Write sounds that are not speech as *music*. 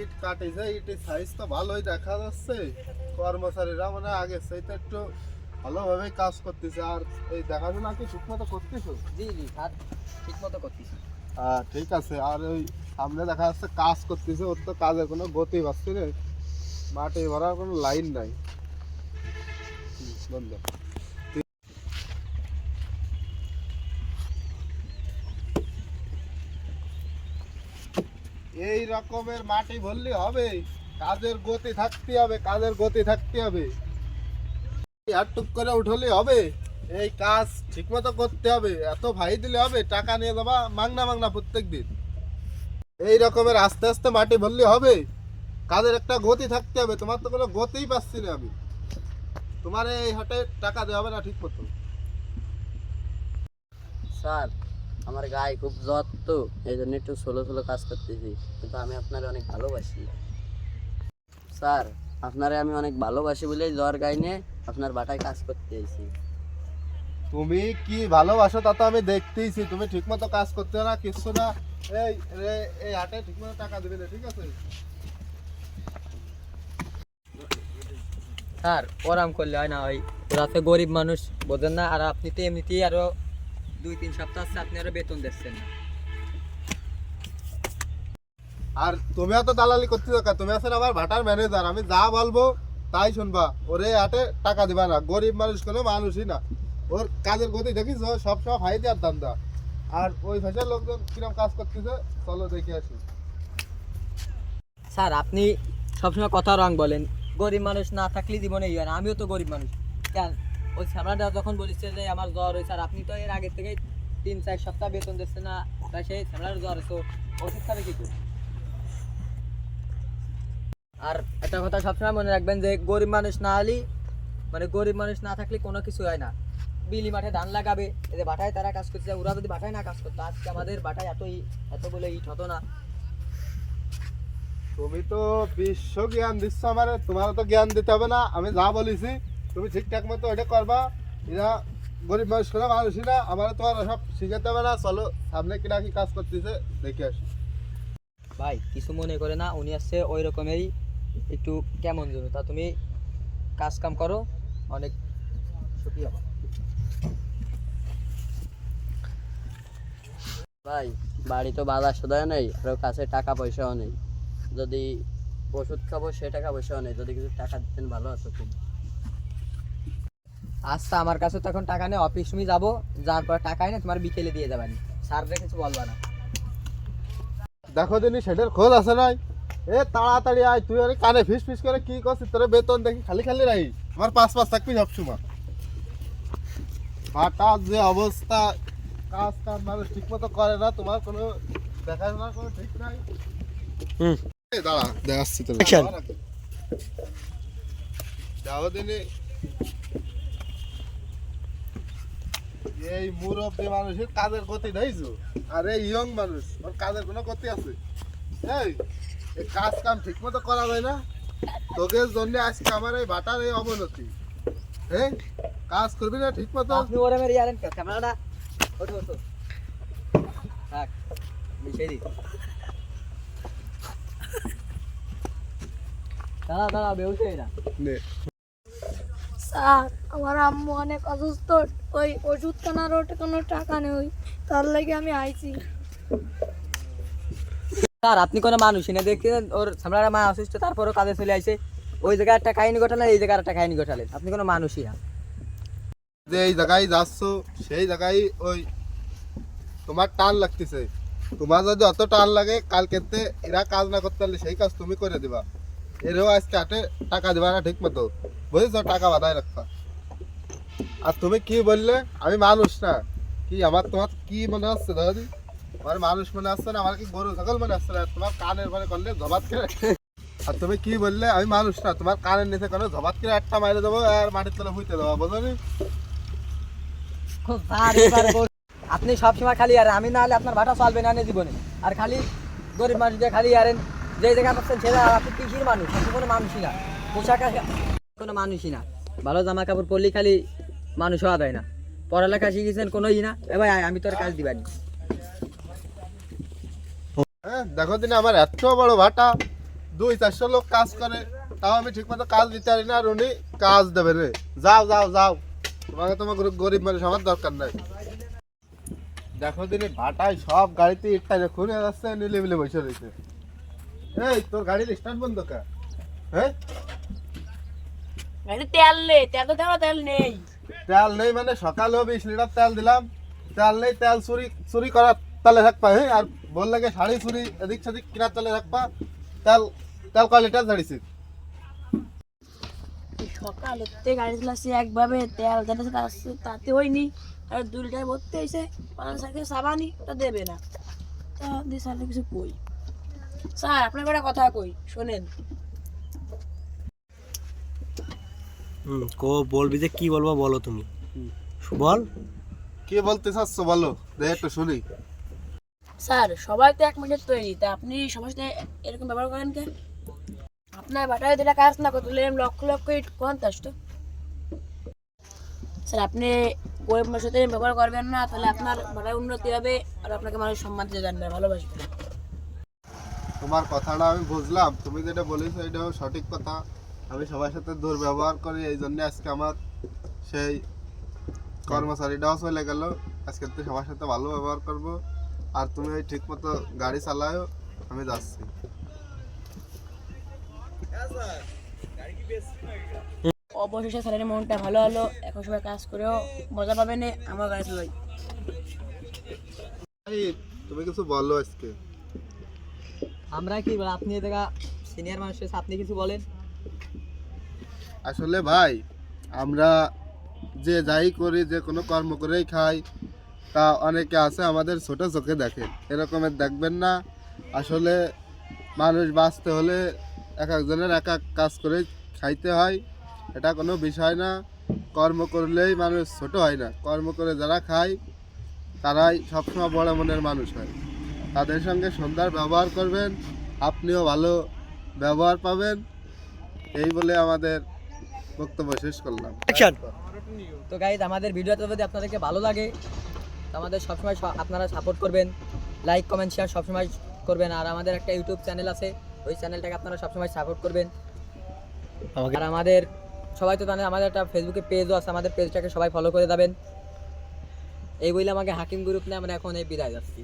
ইট কাটিছে ইটের সাইজ তো ভালোই দেখা যাচ্ছে। কর্মচারীরা মানে আগে সেইটা একটু ভালোভাবে কাজ করতেছে। আর এই দেখাশোনা কি ঠিক মতো করতেছো? জি জি স্যার ঠিক মতো করতেছি। হ্যাঁ ঠিক আছে আর ওই সামনে দেখা যাচ্ছে কাজ করতেছে ওর তো কাজের কোনো গতি পাচ্ছে না মাটি ভরার কোনো লাইন নাই। বন্ধ। এই রকমের মাটি ভরলে হবে। কাজের গতি থাকতে হবে, কাজের গতি থাকতে হবে। টুক করে উঠলে হবে। এই কাজ ঠিকমতো করতে হবে, এত ভাই দিলে হবে, টাকা নিয়ে যাবা মাংনা মাংনা প্রত্যেক দিন। এই রকমের আস্তে আস্তে মাটি ভরলে হবে। কাজের একটা গতি থাকতে হবে, তোমার তো কোনো গতিই পাচ্ছি না আমি। তোমার এই হাটে টাকা দেওয়া হবে না ঠিক মতো স্যার আমার গায়ে খুব জ্বর তো এই জন্য একটু সোলো সোলো কাজ করতেছি। কিন্তু আমি আপনারে অনেক ভালোবাসি। স্যার আপনারে আমি অনেক ভালোবাসি বলে জ্বর গায়ে নিয়ে আপনার বাটায় কাজ করতে এসেছি তুমি কি ভালোবাসো তা তো আমি দেখতেইছি তুমি ঠিক মতো কাজ করতে না কিছু না। এই রে এই হাটে ঠিক মতো টাকা দেবে না ঠিক আছে? স্যার ওরাম করলে হয় না ওই ওরা তো গরিব মানুষ বোঝেন না আর আপনি তো এমনিতেই আরও দুই তিন সপ্তাহ আছে আপনি আরও বেতন দিচ্ছেন। না আর তুমি তো দালালি করতে দরকার তুমি আছেন আমার ভাটার ম্যানেজার আমি যা বলব তাই শুনবা। ওরে হাটে টাকা দিবা না গরিব মানুষ কোনো মানুষই না। ওর কাজের গতি দেখিস সব সব হাই দেওয়ার দান্দা আর ওই ভাষার লোকজন কিরম কাজ করতেছে চলো দেখে আসি। স্যার আপনি সবসময় কথা রং বলেন। গরিব মানুষ না থাকলে জীবনে ইয়ে হয় না আমিও তো গরিব মানুষ। ওই শ্যামলাটা যখন বলেছে যে আমার জ্বর হয়েছে আর আপনি তো এর আগে থেকে তিন, চার সপ্তাহ বেতন দিচ্ছে না তাই সেই শ্যামলার জ্বর হয়েছে ওষুধ খাবে কি করে? আর একটা কথা সবসময় মনে রাখবেন যে গরিব মানুষ না হলে মানে গরিব মানুষ না থাকলে কোনো কিছু হয় না বিলি মাঠে ধান লাগাবে এদের বাটায় তারা কাজ করছে, ওরা যদি বাটায় না কাজ করতো, আজকে আমাদের বাটায় এত এত বলে ইট হতো না তুমি তো বিশ্ব জ্ঞান দিচ্ছ আমার তোমার তো জ্ঞান দিতে হবে না, আমি যা বলেছি তুমি ঠিকঠাক মতো এটা করবা। এরা গরিব মানুষ মানুষই না আমার তোমার সব শিখাতে হবে না। চলো, সামনে কিনা কি কাজ করতেছে, দেখে আসি। ভাই, কিছু মনে করে না, উনি আসছে ওই রকমেরই একটু কেমন যেন, তা তুমি কাজ কাম করো, অনেক সুখী হবে ভাই, বাড়ি তো বাজার সদায় নেই, আর কাছে টাকা পয়সাও নেই। যদি ওষুধ খাব, সে টাকা পয়সাও নেই। যদি কিছু টাকা দিতেন ভালো হতো খুব। আচ্ছা আমার কাছে তো এখন টাকা নেই অফিস তুমি যাব যাওয়ার পর টাকা এনে তোমার বিকেলে দিয়ে যাবেন স্যাররে কিছু বলবা না। দেখো দিনই সেটার খোঁজ আছে নাই। এ তাড়াতাড়ি আয় তুই আরে কানে ফিস ফিস করে কি করছিস? তোর বেতন দেখি খালি খালি রাই আমার পাঁচ পাঁচ থাকবি সবসময়। হঠাৎ যে অবস্থা কাজ কাম মানুষ ঠিক মতো করে না তোমার কোনো দেখাশোনা কোনো ঠিক নাই। হুম। দাঁড়া দেখাচ্ছি তোর. যাও দিনই এই মুরব্বী মানুষের কাজের গতি নেইছো আর এই ইয়ং মানুষ ওর কাজের কোনো গতি আছে? এই এই কাজ কাম ঠিক মতো করা যায় না? তোকে জন্য আজকে আমার এই বাটার এই অবনতি। হ্যাঁ কাজ করবি না ঠিক মতো আপনি ওরা মেরে ইয়ারেন ক্যামেরাটা ওঠো ওঠো। থাক মিশে দি। দাঁড়া দাঁড়া বেউসে নে। স্যার আমার আম্মু অনেক অসুস্থ। ওই ওষুধ কেনারও কোনো টাকা নেই। তার লাগে আমি আইছি। স্যার আপনি কোনো মানুষই না দেখছেন ওর সামলারা মা অসুস্থ তারপরও কাজে চলে আসে। ওই জায়গায় একটা কাহিনী ঘটালেন এই জায়গায় একটা কাহিনী ঘটালেন। আপনি কোনো মানুষই না। যে এই জায়গায় যাচ্ছ সেই জায়গায় ওই তোমার টান লাগতেছে। তোমার যদি অত টান লাগে কালকেতে এরা কাজ না করতে পারলে সেই কাজ তুমি করে দিবা। এরও আজকে টাকা দিবা না ঠিক মতো। বুঝেছ? টাকা আর তুমি কি বললে? আমি মানুষ না। কি আমার তোমার কি মনে হচ্ছে আমার মানুষ মনে আসছে না, আমার কি গরু মনে আসছে না? তোমার কানের করলে জবাত করে *laughs* আর তুমি কি বললে? আমি মানুষ না, তোমার কানের নিচে কোনো জবাত করে একটা মাইরে দেবো আর মাটির তলে হইতে দেবো বুঝলি আপনি সবসময় খালি আর আমি না হলে আপনার ভাটা চলবে না জীবনে। আর খালি গরিব মানুষদের খালি আরেন যে জায়গায় পাচ্ছেন সেটা আপনি কৃষির মানুষ কোনো মানুষই না। পোশাক কোনো মানুষই না। ভালো জামা কাপড় পরলে খালি মানুষ হওয়া যায় না। পড়ালেখা শিখেছেন কোনো ই না। এ ভাই আমি তোর কাজ দিবানি হ্যাঁ দেখো দিনে আমার এত বড় ভাটা। দুই, চারশো লোক কাজ করে, তাও আমি ঠিক মতো কাজ দিতে পারি না, আর উনি কাজ দেবে রে। যাও যাও যাও। তোমাকে তোমার গরিব- মানুষ আমার দরকার নাই। দেখো দিনে ভাটায় সব গাড়িতে ইটটা দেখুন যাচ্ছে নিলে মিলে বসে রয়েছে। এই তোর গাড়ির স্টার্ট বন্ধ কা? হ্যাঁ? গাড়ি তেল নেই তেল তো দেওয়া তেল নেই। তেল নেই মানে সকালেও বিশ লিটার তেল দিলাম। তেল নেই তেল চুরি চুরি করার তালে থাকবা হ্যাঁ? আর বললে কি শাড়ি চুরি এদিক সেদিক কেনার তালে থাকবা। তেল তেল কয় লিটার ঝাড়িছি। সকাল হতে গাড়ি চালাচ্ছি একভাবে তেল তাতে হয়নি। আর ভর্তি হয়েছে পাঁচ সাইকেল সাবানি ওটা দেবে না। তা দিয়ে স্যার কিছু কই? স্যার আপনাকে একটা কথা কই শোনেন। কো বলবি যে কি বলব বলো তুমি। বল। কি বলতে চাচ্ছ বলো? দে একটু শুনি। স্যার সবাই তো এক মিনিট তৈরি তা আপনি সবার সাথে এরকম ব্যবহার করেন কে আপনার বাটায় যেটা কাজ না করতে হলে লক্ষ লক্ষ ইট পঞ্চাশ তো স্যার আপনি গরিব মানুষের সাথে ব্যবহার করবেন না তাহলে আপনার বাটায় উন্নতি হবে আর আপনাকে মানুষ সম্মান দিতে জানবে ভালোবাসবে। তোমার কথাটা আমি বুঝলাম। তুমি যেটা বলেছ এটাও সঠিক কথা। আমি সবার সাথে দুর্ব্যবহার করি এই জন্য আজকে আমার সেই কর্মচারীটাও চলে গেল। আজকে তো সবার সাথে ভালো ব্যবহার করব। আর তুমি ওই ঠিক মতো গাড়ি চালাও আমি যাচ্ছি। অবশেষে স্যারের মনটা ভালো হলো। এখন সবাই কাজ করেও মজা পাবে না আমার গাড়ি চালাই। তুমি কিছু বলো আজকে। আমরা কি আপনি জায়গা সিনিয়র আপনি কিছু বলেন? আসলে ভাই, আমরা যে যাই করি, যে কোনো কর্ম করেই খাই, তা অনেকে আছে আমাদের ছোট চোখে দেখে। এরকমের দেখবেন না। আসলে মানুষ বাঁচতে হলে এক একজনের এক এক কাজ করে খাইতে হয়। এটা কোনো বিষয় না। কর্ম করলেই মানুষ ছোট হয় না। কর্ম করে যারা খায়, তারাই সবসময় বড় মনের মানুষ হয়। তাদের সঙ্গে সুন্দর ব্যবহার করবেন আপনিও ভালো ব্যবহার পাবেন। এই বলে আমাদের বক্তব্য শেষ করলাম। তো গাইজ আমাদের ভিডিওটা যদি আপনাদেরকে ভালো লাগে তো আমাদের সবসময় আপনারা সাপোর্ট করবেন। লাইক কমেন্ট শেয়ার সবসময় করবেন। আর আমাদের একটা ইউটিউব চ্যানেল আছে ওই চ্যানেলটাকে আপনারা সবসময় সাপোর্ট করবেন। আর আমাদের সবাই তো জানেন আমাদের একটা ফেসবুকে পেজও আছে আমাদের পেজটাকে সবাই ফলো করে যাবেন। এই বলে আমাকে হাকিম গ্রুপ নিয়ে আমরা এখন এই বিদায় যাচ্ছি।